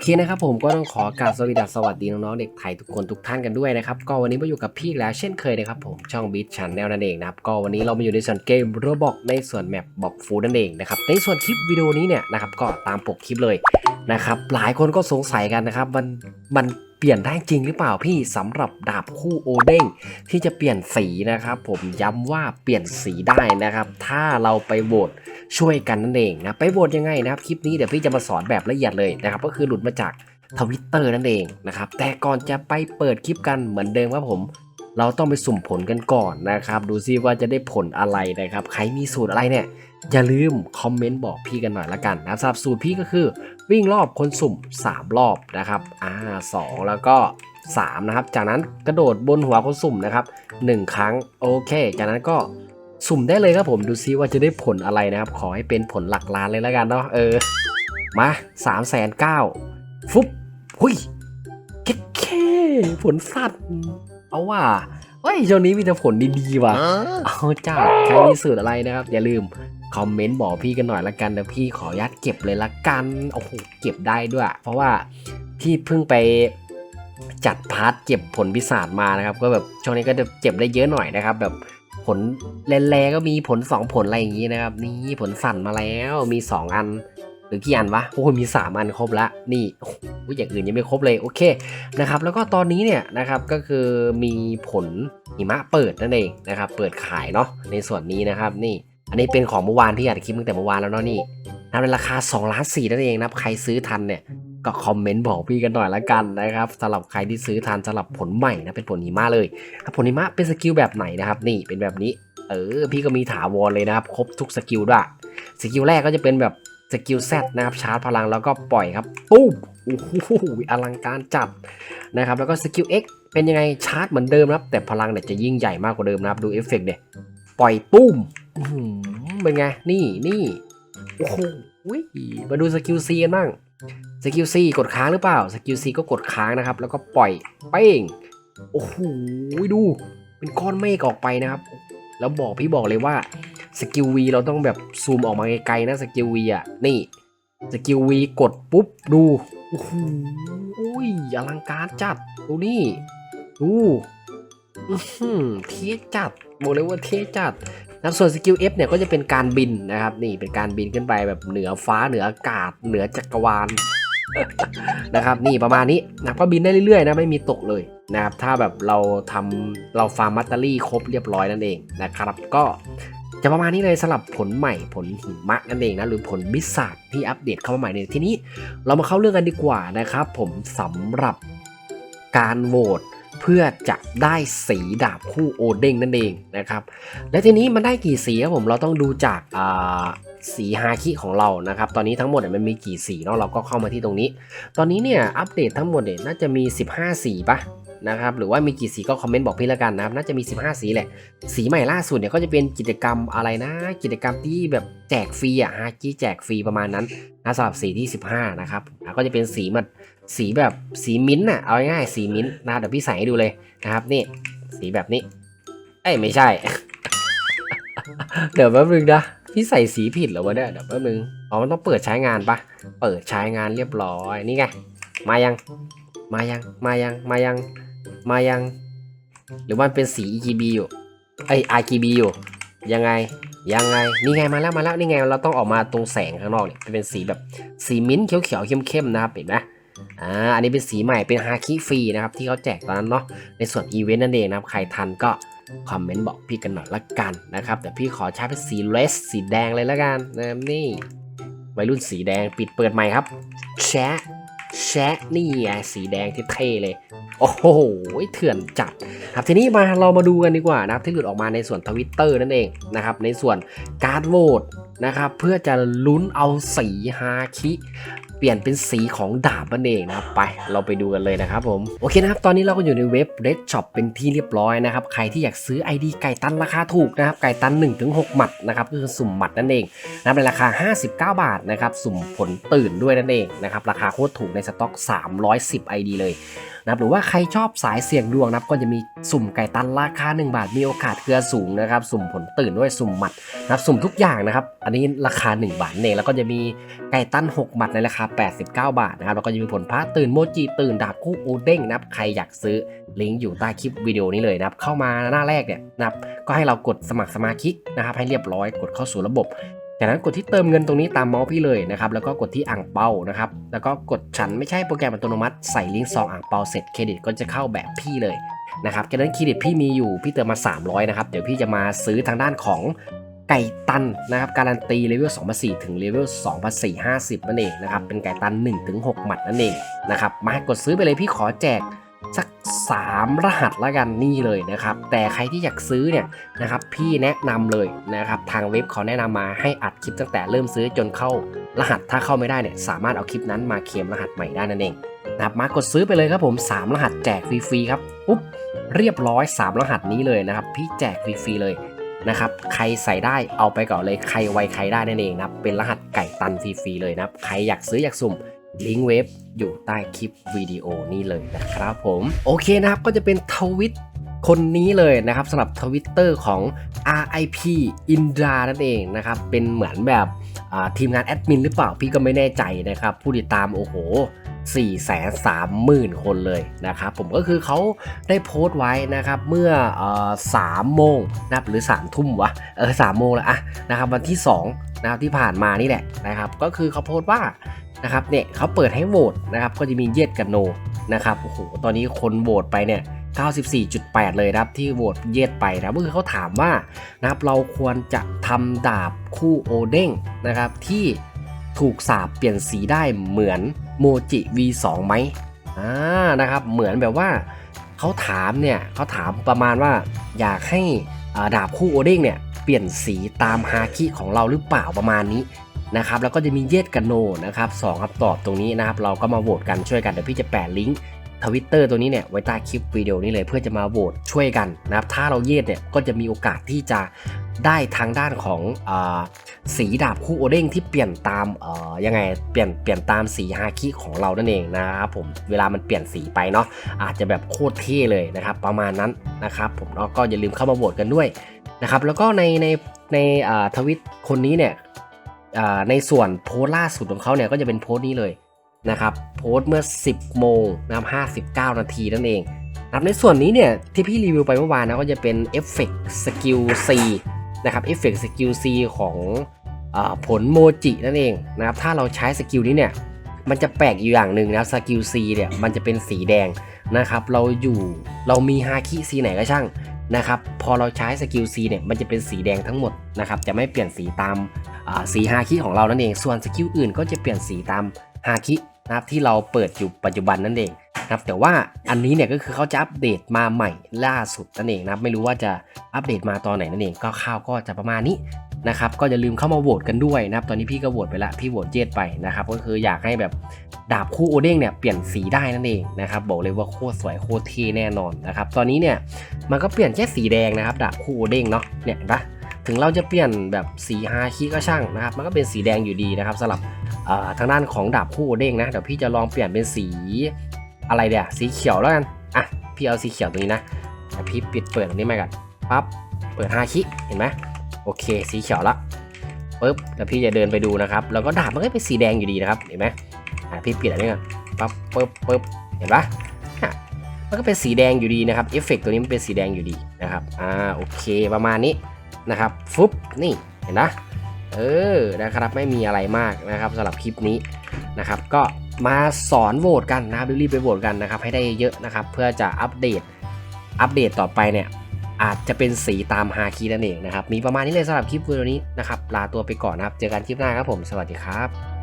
เคนะครับผมก็ต้องขอกราบสวัสดีสวัสดีน้องๆเด็กไทยทุกคนทุกท่านกันด้วยนะครับก็วันนี้มาอยู่กับพี่แล้วเช่นเคยนะครับผมช่องบิทชันแนลนั่นเองนะครับก็วันนี้เรามาอยู่ในส่วนเกมโรบอกในส่วนแมปบอกฟูนั่นเองนะครับในส่วนคลิปวิดีโอนี้เนี่ยนะครับก็ตามปกคลิปเลยนะครับหลายคนก็สงสัยกันนะครับมันมัน เปลี่ยนได้จริงหรือเปล่าพี่สำหรับดาบคู่โอเด้งที่จะเปลี่ยนสีนะครับ ผมย้ำว่าเปลี่ยนสีได้นะครับ ถ้าเราไปโหวตช่วยกันนั่นเองนะไปโหวตยังไงนะครับคลิปนี้เดี๋ยวพี่จะมาสอนแบบละเอียดเลยนะครับ ก็คือหลุดมาจากทวิตเตอร์นั่นเองนะครับแต่ก่อนจะไปเปิดคลิปกันเหมือนเดิมครับผม เราต้องไปสุ่มผลกันก่อนนะครับ ดูซิว่าจะได้ผลอะไรนะครับ ใครมีสูตรอะไรเนี่ยอย่าลืมคอมเมนต์บอกพี่กันหน่อยละกันนะสำหรับสูตรพี่ก็คือ วิ่งรอบคนสุ่ม 3 รอบนะครับอ่าสองแล้วก็ 3 นะครับ จากนั้นกระโดดบนหัวคนสุ่มนะครับ 1 ครั้งโอเค จากนั้นก็สุ่มได้เลยครับผมดูซิว่าจะได้ผลอะไรนะครับ ขอให้เป็นผลหลักล้านเลยแล้วกันเนาะเออ มา3ามแสนเก้าฟุบหุยเก๊แค่ผลสัตว์เอาว่าเฮ้ยช่วงนี้มีแต่ผลดีๆว่ะเอาจ้าใครมีสูตรอะไรนะครับ อย่าลืม คอมเมนต์บอกพี่กันหน่อยละกันเดี๋ยวพี่ขออนุญาตเก็บเลยละกันโอ้โหเก็บได้ด้วย เพราะว่าพี่เพิ่งไปจัดพาร์ทเก็บผลพิศาจมานะครับ ก็แบบช่วงนี้ก็จะเจ็บได้เยอะหน่อยนะครับ แบบผลแร่ๆก็มีผล 2 ผลอะไรอย่างนี้นะครับ นี่ผลสั่นมาแล้วมี 2 อัน หรือกี่อันวะโอ้โหมี 3 อันครบละนี่โอ้อย่างอื่นยังไม่ครบเลยโอเคนะครับแล้วก็ตอนนี้เนี่ยนะครับก็คือมีผลหิมะเปิดนั่นเองนะครับ เปิดขายเนาะในส่วนนี้นะครับนี่ อันนี้เป็นของเมื่อวานที่อัดคลิปตั้งแต่เมื่อวานแล้วเนาะนี่นะเป็นราคา2ล้านสี่นั่นเองนับใครซื้อทันเนี่ยก็คอมเมนต์บอกพี่กันหน่อยละกันนะครับสำหรับใครที่ซื้อทันสำหรับผลใหม่นะเป็นผลหิมะเลยผลหิมะเป็นสกิลแบบไหนนะครับนี่เป็นแบบนี้ เออพี่ก็มีถาวรเลยนะครับครบทุกสกิลด้วยสกิลแรกก็จะเป็นแบบสกิลแซดนะครับชาร์จพลังแล้วก็ปล่อยครับปุ๊บโอ้โหอลังการจัดนะครับแล้วก็สกิล X เป็นยังไงชาร์จเหมือนเดิมนะครับแต่พลังเนี่ยจะยิ่งใหญ่มากกว่าเดิมนะครับดูเอฟเฟกต์เดยปล่อยปุ้ม เป็นไง นี่นี่โอ้โหมาดูสกิล C กันบ้างสกิล C กดค้างหรือเปล่าสกิล C ก็กดค้างนะครับ แล้วก็ปล่อยเป้งโอ้โหดูเป็นก้อนเมฆออกไปนะครับ แล้วบอกพี่บอกเลยว่าสกิล V เราต้องแบบซูมออกมาไกลๆนะสกิล V อะนี่สกิล V กดปุ๊บดูโอ้โหอุ้ยอลังการจัดดูนี่ดูอื้อหือเท่จัดบอกเลยว่าเท่จัด นะส่วนสกิล F เนี่ยก็จะเป็นการบินนะครับนี่เป็นการบินขึ้นไปแบบเหนือฟ้าเหนืออากาศ เหนือจักรวาลนะครับนี่ประมาณนี้นะก็บินได้เรื่อยๆนะไม่มีตกเลยนะครับถ้าแบบเราทำเราฟาร์มมัตเตอรี่ครบเรียบร้อยนั่นเองนะครับก็จะประมาณนี้เลยสำหรับผลใหม่ผลหิมะนั่นเองนะหรือผลบิสซาดที่อัปเดตเข้ามาใหม่ในทีนี้เรามาเข้าเรื่องกันดีกว่านะครับ ผมสำหรับการโหวต เพื่อจะได้สีดาบคู่โอเด้งนั่นเองนะครับ และทีนี้มันได้กี่สีครับผมเราต้องดูจากสีฮาคิของเรานะครับ ตอนนี้ทั้งหมดมันมีกี่สีเนาะเราก็เข้ามาที่ตรงนี้ ตอนนี้เนี่ยอัปเดตทั้งหมดเนี่ยน่าจะมี 15 สีปะ นะครับหรือว่ามีกี่สีก็คอมเมนต์บอกพี่ละกันนะครับน่าจะมี 15 สีแหละ สีใหม่ล่าสุดเนี่ยก็จะเป็นกิจกรรมอะไรนะ กิจกรรมที่แบบแจกฟรีอะฮาคิแจกฟรีประมาณนั้นนะสำหรับสีที่ 15 นะครับแล้วก็จะเป็นสีมันสีแบบสีมิ้นท์อะเอาง่ายๆสีมิ้นท์นะเดี๋ยวพี่ใส่ให้ดูเลยนะครับนี่สีแบบนี้เอ้ยไม่ใช่ เดี๋ยวแป๊บนึงนะพี่ใส่สีผิดเหรอวะเนี่ยเดี๋ยวแป๊บนึงอ๋อมันต้องเปิดใช้งานปะเปิดใช้งานเรียบร้อยนี่ไงมายัง มายัง มายัง มายัง มายัง หรือมันเป็นสี EGB อยู่ไอ RGB อยู่ ยังไง ยังไง นี่ไงมาแล้วมาแล้วนี่ไงเราต้องออกมาตรงแสงข้างนอกเนี่ยเป็นสีแบบสีมิ้นท์เขียวๆเข้มๆนะครับเห็นไหมอ่าอันนี้เป็นสีใหม่เป็นฮาคิฟรีนะครับที่เขาแจกตอนนั้นเนาะในส่วนอีเวนต์นั่นเองนะครับใครทันก็คอมเมนต์บอกพี่กันหน่อยละกันนะครับแต่พี่ขอใช้เป็นสีเลสสีแดงเลยละกันนะนี่วัยรุ่นสีแดงปิดเปิดใหม่ครับแชะ แชะนี่ไงสีแดงเท่ๆเลย โอ้โหเถื่อนจัดครับทีนี้มาเรามาดูกันดีกว่านะครับที่หลุดออกมาในส่วนทวิตเตอร์นั่นเองนะครับในส่วนการโหวตนะครับเพื่อจะลุ้นเอาสีฮาคิ เปลี่ยนเป็นสีของดาบนั่นเองนะครับไปเราไปดูกันเลยนะครับผมโอเคนะครับ ตอนนี้เราก็อยู่ในเว็บ Red Shop เป็นที่เรียบร้อยนะครับ ใครที่อยากซื้อ ID ไก่ตันราคาถูกนะครับ ไก่ตัน 1-6 หมัดนะครับก็คือสุ่มหมัดนั่นเองนะครับในราคา 59 บาทนะครับ สุ่มผลตื่นด้วยนั่นเองนะครับ ราคาโคตรถูกในสต็อก 310 ID เลย นะครับหรือว่าใครชอบสายเสี่ยงดวงนะครับก็จะมีสุ่มไก่ตันราคา 1 บาทมีโอกาสเกลือสูงนะครับสุ่มผลตื่นด้วยสุ่มหมัดนะครับสุ่มทุกอย่างนะครับอันนี้ราคา 1 บาทเองแล้วก็จะมีไก่ตัน 6 หมัดในราคานะครับ89 บาทนะครับแล้วก็จะมีผลพระตื่นโมจิตื่นดาบคู่โอเด้งนะครับใครอยากซื้อลิงก์อยู่ใต้คลิปวิดีโอนี้เลยนะครับเข้ามาหน้าแรกเนี่ยนะครับก็ให้เรากดสมัครสมาชิกนะครับให้เรียบร้อยกดเข้าสู่ระบบ จากนั้นกดที่เติมเงินตรงนี้ตามเมาส์พี่เลยนะครับแล้วก็กดที่อ่างเปานะครับแล้วก็กดฉันไม่ใช่โปรแกรมอัตโนมัติใส่ลิงก์ซองอ่างเปาเสร็จเครดิตก็จะเข้าแบบพี่เลยนะครับจากนั้นเครดิตพี่มีอยู่พี่เติมมา 300นะครับเดี๋ยวพี่จะมาซื้อทางด้านของไก่ตันนะครับการันตีเลเวล2 4 0ถึงเลเวล2 4 50 นั่นเองนะครับเป็นไก่ตัน1ถึง6หมัดนั่นเองนะครับมากดซื้อไปเลยพี่ขอแจก สัก 3 รหัสละกันนี่เลยนะครับ แต่ใครที่อยากซื้อเนี่ยนะครับพี่แนะนำเลยนะครับทางเว็บเขาแนะนำมาให้อัดคลิปตั้งแต่เริ่มซื้อจนเข้ารหัสถ้าเข้าไม่ได้เนี่ยสามารถเอาคลิปนั้นมาเคลมรหัสใหม่ได้นั่นเองนะครับมากดซื้อไปเลยครับผม 3 รหัสแจกฟรีๆครับปุ๊บเรียบร้อย 3 รหัสนี้เลยนะครับ พี่แจกฟรีๆเลยนะครับใครใส่ได้เอาไปก่อนเลยใครไวใครได้นั่นเองนะครับเป็นรหัสไก่ตันฟรีๆเลยนะครับใครอยากซื้ออยากสุ่ม ลิงก์เว็บอยู่ใต้คลิปวิดีโอนี้เลยนะครับผมโอเคนะครับก็จะเป็นทวิตคนนี้เลยนะครับสำหรับทวิตเตอร์ของ RIP อินดรานั่นเองนะครับ เป็นเหมือนแบบทีมงานแอดมินหรือเปล่าพี่ก็ไม่แน่ใจนะครับ ผู้ติดตามโอ้โห 4 3 0 0 0 0 คนเลยนะครับ ผมก็คือเขาได้โพสต์ไว้นะครับเมื่ออ3โมงนะครับหรือ 3 ทุ่มวะเออ3โมงแล้วอะนะครับวันที่ 2 นะครับที่ผ่านมานี่แหละนะครับ ก็คือเขาโพสต์ว่านะครับเนี่ยเขาเปิดให้โหวตนะครับ ก็จะมีเย็ดกับโนนะครับโอ้โหตอนนี้คนโหวตไปเนี่ย94.8 เลยนะครับที่โหวตเย็ดไปนะก็คือเขาถามว่านะครับเราควรจะทำดาบคู่โอเด้งนะครับที่ถูกสาบเปลี่ยนสีได้เหมือนโมจิ V2 ไหมอ่านะครับเหมือนแบบว่าเขาถามเนี่ยเขาถามประมาณว่าอยากให้อาดาบคู่โอเด้งเนี่ย ปลี่ยนสีตามฮาคิของเราหรือเปล่าประมาณนี้นะครับแล้วก็จะมีเยดกันโนนะครับสองคำตอบตรงนี้นะครับเราก็มาโหวตกันช่วยกันเดี๋ยวพี่จะแปะลิงก์ทวิตเตอร์ตัวนี้เนี่ยไว้ใต้คลิปวิดีโอนี้เลยเพื่อจะมาโหวตช่วยกันนะครับถ้าเราเยดเนี่ยก็จะมีโอกาสที่จะ ได้ทางด้านของอสีดาบคู่โอเด้งที่เปลี่ยนตามยังไงเปลี่ยนเปลี่ยนตามสีฮาคิของเรานั่นเองนะครับผมเวลามันเปลี่ยนสีไปเนาะอาจจะแบบโคตรเท่เลยนะครับ ประมาณนั้นนะครับผมเนาะก็อย่าลืมเข้ามาโหวตกันด้วยนะครับแล้วก็ในในในทวิตคนนี้เนี่ยในส่วนโพสต์ล่าสุดของเขาเนี่ยก็จะเป็นโพสต์นี้เลยนะครับโพสต์เมื่อ 10 โมงนะครับ 59 นาทีนั่นเองนะครับในส่วนนี้เนี่ยที่พี่รีวิวไปเมื่อวานนะก็จะเป็นเอฟเฟกต์สกิล C นะครับเอฟเฟกต์สกิล C ของอผลโมจินั่นเองนะครับถ้าเราใช้สกิลนี้เนี่ยมันจะแปลกอยู่อย่างหนึ่งนะสกิล C เนี่ยมันจะเป็นสีแดงนะครับเราอยู่เรามีฮาคิสีไหนก็ช่างนะครับพอเราใช้สกิล C เนี่ยมันจะเป็นสีแดงทั้งหมดนะครับจะไม่เปลี่ยนสีตามสีฮาคิของเรานั่นเอง ส่วนสกิลอื่นก็จะเปลี่ยนสีตามฮาคินะครับที่เราเปิดอยู่ปัจจุบันนั่นเอง นะครับแต่ว่าอันนี้เนี่ยก็คือเขาจะอัปเดตมาใหม่ล่าสุดนั่นเองนะครับไม่รู้ว่าจะอัปเดตมาตอนไหนนั่นเองก็ข่าวก็จะประมาณนี้นะครับก็อย่าลืมเข้ามาโหวตกันด้วยนะครับตอนนี้พี่ก็โหวตไปละพี่โหวตเจดไปนะครับก็คืออยากให้แบบดาบคู่โอเด้งเนี่ยเปลี่ยนสีได้นั่นเองนะครับบอกเลยว่าโคตรสวยโคตรเท่แน่นอนนะครับตอนนี้เนี่ยมันก็เปลี่ยนแค่สีแดงนะครับดาบคู่โอเด้งเนาะเนี่ยนะถึงเราจะเปลี่ยนแบบสีฮาคิก็ช่างนะครับมันก็เป็นสีแดงอยู่ดีนะครับสำหรับทางด้านของดาบคู่โอเด้งนะเดี๋ยวพี่จะลองเปลี่ยนเป็นสี อะไรเดี๋ยวสีเขียวแล้วกัน อะ พี่เอาสีเขียวตรงนี้นะพี่ปิดเปิดตรงนี้มาก่อนปั๊บ เปิดฮาคิเห็นไหมโอเค สีเขียวละปุ๊บ แล้วพี่จะเดินไปดูนะครับ แล้วก็ดาบมันก็เป็นสีแดงอยู่ดีนะครับ เห็นไหมอะพี่ปิดอันนี้ก่อนปั๊บปุ๊บปุ๊บ เห็นปะอะมันก็เป็นสีแดงอยู่ดีนะครับ เอฟเฟกตัวนี้มันเป็นสีแดงอยู่ดีนะครับ อ่า โอเค ประมาณนี้นะครับฟุบนี่ เห็นนะ เออ นะครับ ไม่มีอะไรมากนะครับสำหรับคลิปนี้นะครับ ก็ มาสอนโหวตกันนะครับรีบไปโหวตกันนะครับให้ได้เยอะนะครับ เพื่อจะอัปเดตอัปเดตต่อไปเนี่ยอาจจะเป็นสีตามฮาคีนั่นเองนะครับ มีประมาณนี้เลยสำหรับคลิปวิดีโอนี้นะครับ ลาตัวไปก่อนนะครับ เจอกันคลิปหน้าครับผม สวัสดีครับ